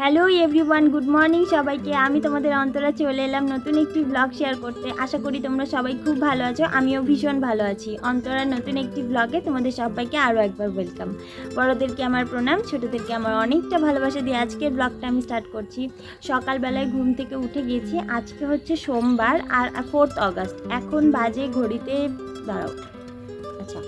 Hello everyone good morning সবাইকে আমি তোমাদের অন্তরা চলে এলাম নতুন একটি ব্লগ শেয়ার করতে। আশা করি তোমরা সবাই খুব ভালো আছো। আমিও ভীষণ ভালো আছি। অন্তরার নতুন একটি ব্লগে তোমাদের সবাইকে আরও একবার ওয়েলকাম বড়োদেরকে আমার প্রণাম, ছোটোদেরকে আমার অনেকটা ভালোবাসা দিয়ে আজকের ব্লগটা আমি স্টার্ট করছি। সকালবেলায় ঘুম থেকে উঠে গেছি। আজকে হচ্ছে সোমবার আর ফোর্থ অগস্ট এখন বাজে ঘড়িতে, দাঁড়াও। আচ্ছা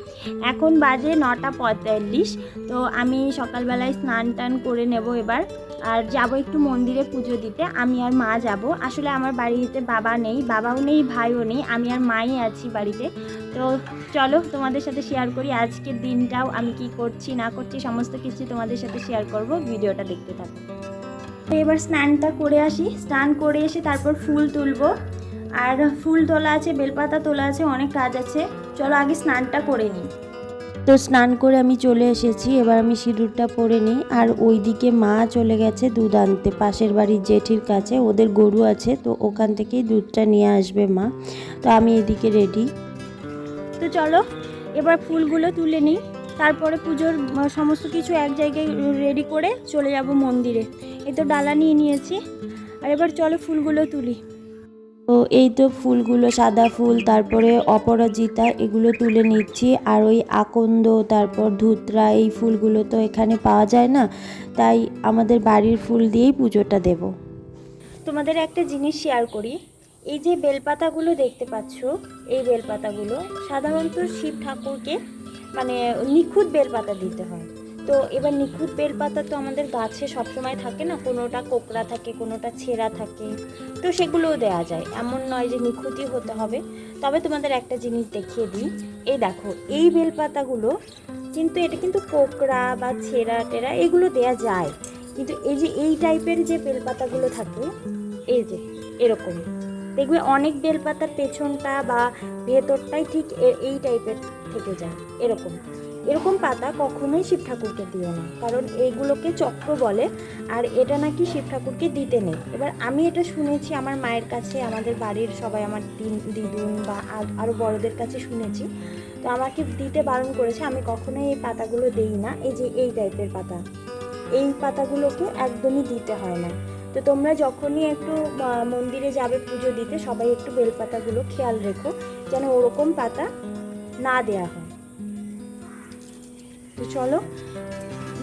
এখন বাজে নটা পঁয়তাল্লিশ। তো আমি সকালবেলায় স্নান টান করে নেব এবার। আর যাব একটু মন্দিরে পুজো দিতে। আমি আর মা যাব। আসলে আমার বাড়িতে বাবা নেই, বাবাও নেই, ভাইও নেই। আমি আর মাই আছি বাড়িতে। তো চলো, তোমাদের সাথে শেয়ার করি আজকের দিনটাও, আমি কি করছি, না করছি, সমস্ত কিছু তোমাদের সাথে শেয়ার করব। ভিডিওটা দেখতে থাকো। তো এবার স্নানটা করে আসি। স্নান করে এসে তারপর ফুল তুলবো। আর ফুল তোলা আছে, বেলপাতা তোলা আছে, অনেক কাজ আছে। চলো আগে স্নানটা করে নিই। তো স্নান করে আমি চলে এসেছি। এবার আমি সিঁদুরটা পরে নিই। আর ওইদিকে মা চলে গেছে দুধ আনতে। পাশের বাড়ির জেঠির কাছে। ওদের গরু আছে, তো ওখান থেকেই দুধটা নিয়ে আসবে মা। তো আমি এদিকে রেডি তো চলো, এবার ফুলগুলো তুলে নিই। তারপরে পুজোর সমস্ত কিছু এক জায়গায় রেডি করে চলে যাব মন্দিরে। এ তো ডালা নিয়ে নিয়েছি। আর এবার চলো ফুলগুলো তুলি। তো এই তো ফুলগুলো সাদা ফুল, তারপরে অপরাজিতা এগুলো তুলে নিচ্ছি। আর ওই আকন্দ, তারপর ধুতরা, এই ফুলগুলো তো এখানে পাওয়া যায় না। তাই আমাদের বাড়ির ফুল দিয়েই পুজোটা দেবো। তোমাদের একটা জিনিস শেয়ার করি। এই যে বেলপাতাগুলো দেখতে পাচ্ছ, এই বেলপাতাগুলো সাধারণত শিব ঠাকুরকে মানে নিখুঁত বেলপাতা দিতে হয়। তো এবার নিখুঁত বেলপাতা তো আমাদের গাছে সবসময় থাকে না, কোনোটা কোকড়া থাকে, কোনোটা ছেঁড়া থাকে, তো সেগুলোও দেওয়া যায়। এমন নয় যে নিখুঁতই হতে হবে। তবে তোমাদের একটা জিনিস দেখিয়ে দিই। এই দেখো, এই বেলপাতাগুলো কিন্তু এটা কিন্তু কোকড়া বা ছেঁড়া টেরা এগুলো দেয়া যায়। কিন্তু এই যে এই টাইপের যে বেলপাতাগুলো থাকে, এই যে এরকম। দেখবে অনেক বেলপাতার পেছনটা বা ভেতরটাই ঠিক এই টাইপের থেকে যায়, এরকম। এরকম পাতা কখনোই শিব ঠাকুরকে দিও না। কারণ এইগুলোকে চক্র বলে, আর এটা নাকি শিব ঠাকুরকে দিতে নেই। এবার আমি এটা শুনেছি, আমার মায়ের কাছে, আমাদের বাড়ির সবাই, আমার দিন দিদুন বা আর- আরও বড়দের কাছে শুনেছি। তো আমাকে দিতে বারণ করেছে, আমি কখনোই এই পাতাগুলো দেই না। এই যে এই টাইপের পাতা। এই পাতাগুলোকে একদমই দিতে হয় না। তো তোমরা যখনই একটু মন্দিরে যাবে পুজো দিতে, সবাই একটু বেলপাতাগুলো খেয়াল রেখো, যেন ওরকম পাতা না দেয়া হয়। তো চলো,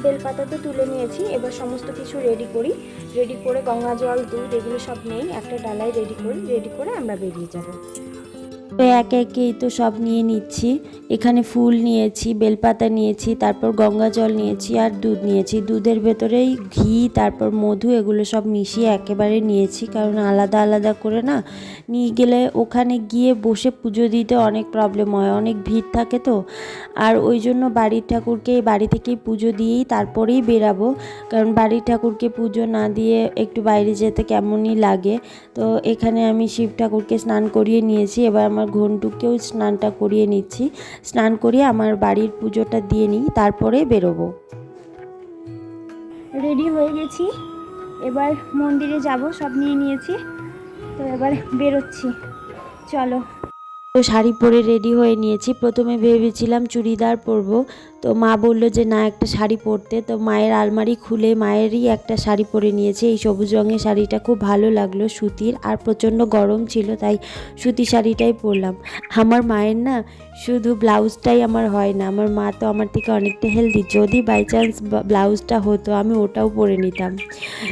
বেলপাতা তো তুলে নিয়েছি, এবার সমস্ত কিছু রেডি করি। রেডি করে গঙ্গা জল, দুধ, এগুলো সব নেই, একটা ডালায় রেডি করি রেডি করে আমরা বেরিয়ে যাব। তো একে একেই তো সব নিয়ে নিচ্ছি। এখানে ফুল নিয়েছি, বেলপাতা নিয়েছি, তারপর গঙ্গা জল নিয়েছি আর দুধ নিয়েছি। দুধের ভেতরেই ঘি, তারপর মধু, এগুলো সব মিশিয়ে একেবারে নিয়েছি। কারণ আলাদা আলাদা করে না, নিয়ে গেলে ওখানে গিয়ে বসে পুজো দিতে অনেক প্রবলেম হয়, অনেক ভিড় থাকে তো। আর ওই জন্য বাড়ির ঠাকুরকে বাড়ি থেকেই পুজো দিয়েই তারপরেই বেরাবো। কারণ বাড়ির ঠাকুরকে পুজো না দিয়ে একটু বাইরে যেতে কেমনই লাগে। তো এখানে আমি শিব ঠাকুরকে স্নান করিয়ে নিয়েছি। এবার আমার ঘন্টুকেও স্নানটা করিয়ে নিচ্ছি। স্নান করিয়ে আমার বাড়ির পুজোটা দিয়ে নিই তারপরে বেরোবো। রেডি হয়ে গেছি। এবার মন্দিরে যাব সব নিয়ে নিয়েছি। তো এবার বেরোচ্ছি। চলো। তো শাড়ি পরে রেডি হয়ে নিয়েছি। প্রথমে ভেবেছিলাম চুড়িদার পরবো। তো মা বলল যে, না, একটা শাড়ি পরতে। তো মায়ের আলমারি খুলে মায়েরই একটা শাড়ি পরে নিয়েছে। এই সবুজ রঙের শাড়িটা খুব ভালো লাগল সুতির আর প্রচণ্ড গরম ছিল, তাই সুতি শাড়িটাই পরলাম। আমার মায়ের না শুধু ব্লাউজটাই আমার হয় না, আমার মা তো আমার থেকে অনেকটা হেলদি। যদি বাই চান্স ব্লাউজটা হতো, আমি ওটাও পরে নিতাম।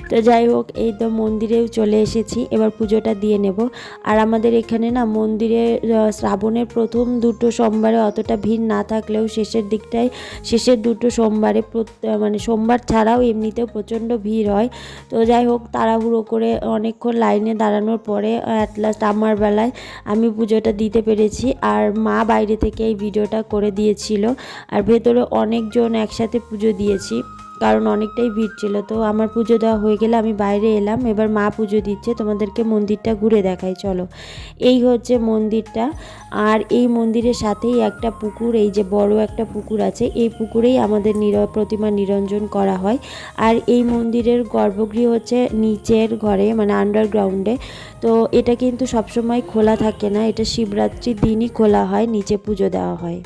তো যাই হোক, এই তো মন্দিরেও চলে এসেছি, এবার পুজোটা দিয়ে নেব। আর আমাদের এখানে না মন্দিরে শ্রাবণের প্রথম দুটো সোমবারে অতটা ভিড় না থাকলেও শেষের দিকটায় শেষের দুটো সোমবারে মানে সোমবার ছাড়াও এমনিতেও প্রচণ্ড ভিড় হয়। তো যাই হোক, তাড়াহুড়ো করে অনেকক্ষণ লাইনে দাঁড়ানোর পরে অ্যাট লাস্ট আমার বেলায় আমি পুজোটা দিতে পেরেছি আর মা বাইরে থেকে এই ভিডিওটা করে দিয়েছিল। আর ভেতরে অনেকজন একসাথে পুজো দিয়েছি। কারণ অনেকটাই ভিড় ছিল। তো আমার পুজো দেওয়া হয়ে গেলে আমি বাইরে এলাম। এবার মা পুজো দিচ্ছে। তোমাদেরকে মন্দিরটা ঘুরে দেখাই। চলো। এই হচ্ছে মন্দিরটা। আর এই মন্দিরের সাথেই একটা পুকুর, এই যে বড় একটা পুকুর আছে, এই পুকুরেই আমাদের নির প্রতিমা নিরঞ্জন করা হয়। আর এই মন্দিরের গর্ভগৃহ হচ্ছে নিচের ঘরে মানে আন্ডারগ্রাউন্ডে তো এটা কিন্তু সবসময় খোলা থাকে না। এটা শিবরাত্রির দিনই খোলা হয়, নিচে পুজো দেওয়া হয়।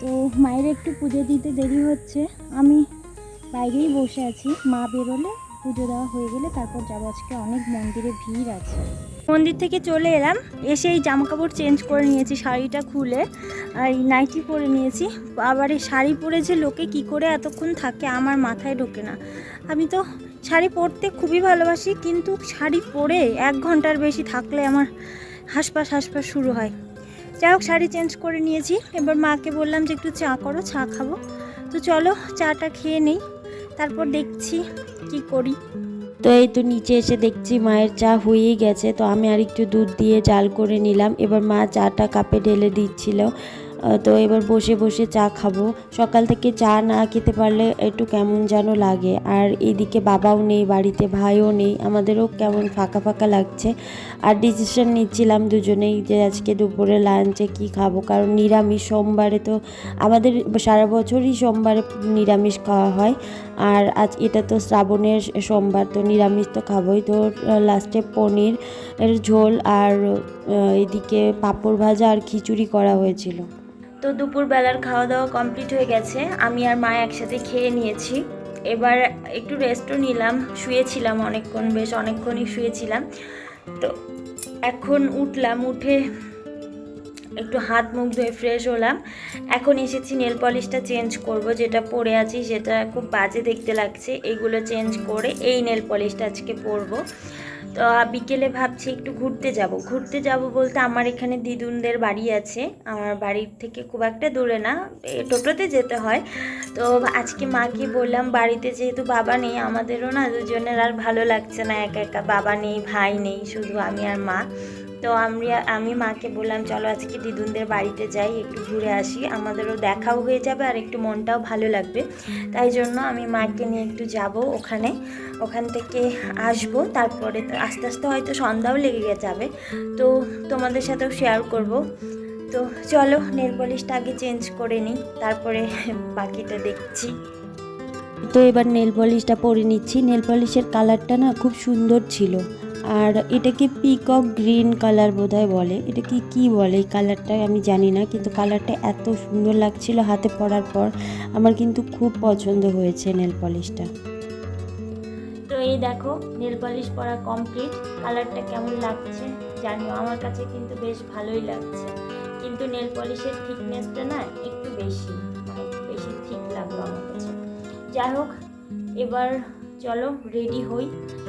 তো মায়ের একটু পুজো দিতে দেরি হচ্ছে। আমি বাইরেই বসে আছি। মা বেরোলে, পুজো দেওয়া হয়ে গেলে তারপর যাব। আজকে অনেক মন্দিরে ভিড় আছে। মন্দির থেকে চলে এলাম। এসে এই জামা কাপড় চেঞ্জ করে নিয়েছি, শাড়িটা খুলে। আর এই নাইটি পরে নিয়েছি। আবার এই শাড়ি পরে যে লোকে কি করে এতক্ষণ থাকে, আমার মাথায় ঢোকে না। আমি তো শাড়ি পরতে খুবই ভালোবাসি, কিন্তু শাড়ি পরে এক ঘণ্টার বেশি থাকলে আমার হাসপাস হাসপাস শুরু হয়। যাই হোক, শাড়ি চেঞ্জ করে নিয়েছি। এবার মাকে বললাম যে, একটু চা করো, চা খাব। তো চলো, চাটা খেয়ে নেই। তারপর দেখছি কি করি। তো এই তো নিচে এসে দেখছি মায়ের চা হয়েই গেছে। তো আমি আর একটু দুধ দিয়ে জাল করে নিলাম। এবার মা চাটা কাপে ঢেলে দিচ্ছিল। তো এবার বসে বসে চা খাব। সকাল থেকে চা না খেতে পারলে একটু কেমন যেন লাগে। আর এদিকে বাবাও নেই বাড়িতে, ভাইও নেই। আমাদেরও কেমন ফাঁকা ফাঁকা লাগছে। আর ডিসিশন নিচ্ছিলাম দুজনেই যে আজকে দুপুরে লাঞ্চে কি খাব। কারণ নিরামিষ সোমবারে তো আমাদের সারা বছরই সোমবারে নিরামিষ খাওয়া হয়। আর আজ এটা তো শ্রাবণের সোমবার, তো নিরামিষ তো খাবোই। তো লাস্টে পনির এর ঝোল আর এদিকে পাঁপড় ভাজা আর খিচুড়ি করা হয়েছিল। তো দুপুরবেলার খাওয়া দাওয়া কমপ্লিট হয়ে গেছে। আমি আর মা একসাথে খেয়ে নিয়েছি। এবার একটু রেস্টও নিলাম। শুয়েছিলাম অনেকক্ষণ, বেশ অনেকক্ষণই শুয়েছিলাম। তো এখন উঠলাম, উঠে একটু হাত মুখ ধুয়ে ফ্রেশ হলাম। এখন এসেছি নেল পলিশটা চেঞ্জ করব, যেটা পরে আছি, সেটা খুব বাজে দেখতে লাগছে। এগুলো চেঞ্জ করে এই নেল পলিশটা আজকে পরবো। তো বিকেলে ভাবছি একটু ঘুরতে যাব। ঘুরতে যাব বলতে আমার এখানে দিদুনদের বাড়ি আছে। আমার বাড়ির থেকে খুব একটা দূরে না টোটোতে যেতে হয়। তো আজকে মাকে বললাম, বাড়িতে যেহেতু বাবা নেই, আমাদেরও না দুজনের আর ভালো লাগছে না, একা একা বাবা নেই, ভাই নেই, শুধু আমি আর মা। তো আমি আমি মাকে বললাম, চলো আজকে দিদুনদের বাড়িতে যাই, একটু ঘুরে আসি। আমাদেরও দেখাও হয়ে যাবে আর একটু মনটাও ভালো লাগবে। তাই জন্য আমি মাকে নিয়ে একটু যাব ওখানে। ওখান থেকে আসব। তারপরে আস্তে আস্তে হয়তো সন্ধ্যাও লেগে যাবে। তো তোমাদের সাথেও শেয়ার করব। তো চলো নেল পলিশটা আগে চেঞ্জ করে নিই। তারপরে বাকিটা দেখছি। তো এবার নেল পলিশটা পরে নিচ্ছি। নেল পলিশের কালারটা না খুব সুন্দর ছিল। আর এটাকে পিকক গ্রিন কালার বোধহয় বলে। এটা কি কি বলে? এই কালারটা আমি জানি না, কিন্তু কালারটা এত সুন্দর লাগছিল হাতে পরার পর। আমার কিন্তু খুব পছন্দ হয়েছে নেল পলিশটা তো এই দেখো নেল পলিশ পরা কমপ্লিট কালারটা কেমন লাগছে জানিও, আমার কাছে কিন্তু বেশ ভালোই লাগছে। কিন্তু নেল পলিশের থিকনেসটা না একটু বেশি মানে একটু বেশি ঠিক লাগল আমার কাছে। যাই হোক, এবার চলো রেডি হই।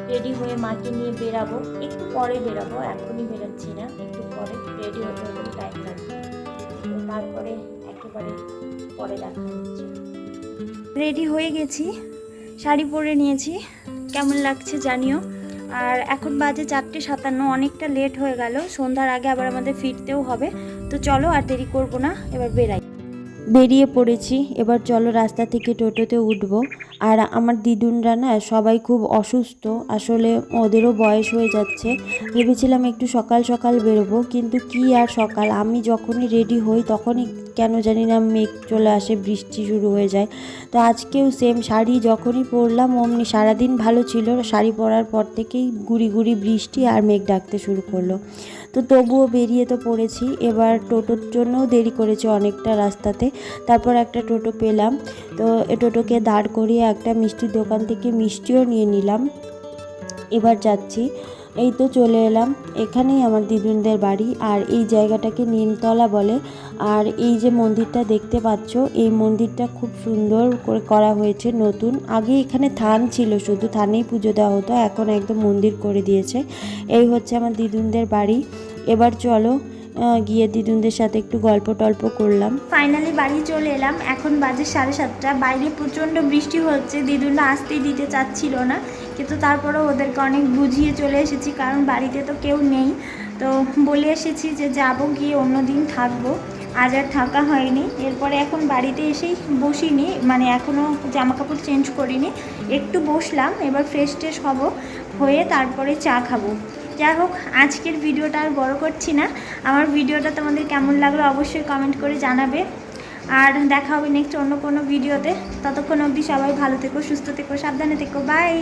রেডি হয়ে মাকে নিয়ে বেরাবো। একটু পরে বেরাবো, এখনই বেরোচ্ছি না। একটু পরে রেডি হতে হতে টাইম লাগবে। তারপরে একেবারে পরে দেখা হচ্ছে। রেডি হয়ে গেছি, শাড়ি পরে নিয়েছি। কেমন লাগছে জানিও। আর এখন বাজে চারটে সাতান্ন, অনেকটা লেট হয়ে গেল। সন্ধ্যার আগে আবার আমাদের ফিরতেও হবে। তো চলো আর দেরি করব না, এবার বেরাই। বেরিয়ে পড়েছি। এবার চলো রাস্তা থেকে টোটোতে উঠবো। আর আমার দিদুনরা না সবাই খুব অসুস্থ। আসলে ওদেরও বয়স হয়ে যাচ্ছে। ভেবেছিলাম একটু সকাল সকাল বেরোবো, কিন্তু কি আর সকাল? আমি যখনই রেডি হই তখনই কেন জানি না মেঘ চলে আসে, বৃষ্টি শুরু হয়ে যায়। তো আজকেও সেম শাড়ি যখনই পরলাম অমনি সারাদিন ভালো ছিল, শাড়ি পরার পর থেকেই গুড়ি গুড়ি বৃষ্টি আর মেঘ ডাকতে শুরু করল। তো তবুও বেরিয়ে তো পড়েছি, এবার টোটোর জন্যও দেরি করেছে অনেকটা রাস্তাতে। তারপর একটা টোটো পেলাম, তো এ টোটোকে দাঁড় করিয়ে একটা মিষ্টির দোকান থেকে মিষ্টিও নিয়ে নিলাম। এবার যাচ্ছি। এই তো চলে এলাম। এখানেই আমার দিদুনদের বাড়ি। আর এই জায়গাটাকে নিমতলা বলে। আর এই যে মন্দিরটা দেখতে পাচ্ছ, এই মন্দিরটা খুব সুন্দর করে করা হয়েছে নতুন। আগে এখানে থান ছিল, শুধু থানেই পুজো দেওয়া হতো। এখন একদম মন্দির করে দিয়েছে। এই হচ্ছে আমার দিদুনদের বাড়ি। এবার চলো গিয়ে দিদুনদের সাথে একটু গল্প টল্প করলাম। ফাইনালি বাড়ি চলে এলাম। এখন বাজে সাড়ে সাতটা। বাইরে প্রচণ্ড বৃষ্টি হচ্ছে। দিদুনরা আসতেই দিতে চাচ্ছিল না। কিন্তু তারপরেও ওদেরকে অনেক বুঝিয়ে চলে এসেছি, কারণ বাড়িতে তো কেউ নেই। তো বলে এসেছি যে যাব গিয়ে অন্য দিন থাকব। আজ আর থাকা হয়নি। এরপরে এখন বাড়িতে এসেই বসিনি। মানে এখনও জামা কাপড় চেঞ্জ করিনি। একটু বসলাম, এবার ফ্রেশ ট্রেশ হব। হয়ে তারপরে চা খাব। যাই হোক, আজকের ভিডিওটা আর বড় করছি না। আমার ভিডিওটা তোমাদের কেমন লাগল অবশ্যই কমেন্ট করে জানাবে। আর দেখা হবে নেক্সট অন্য কোনো ভিডিওতে। ততক্ষণ অবধি সবাই ভালো থেকো, সুস্থ থেকো, সাবধানে থেকো। বাই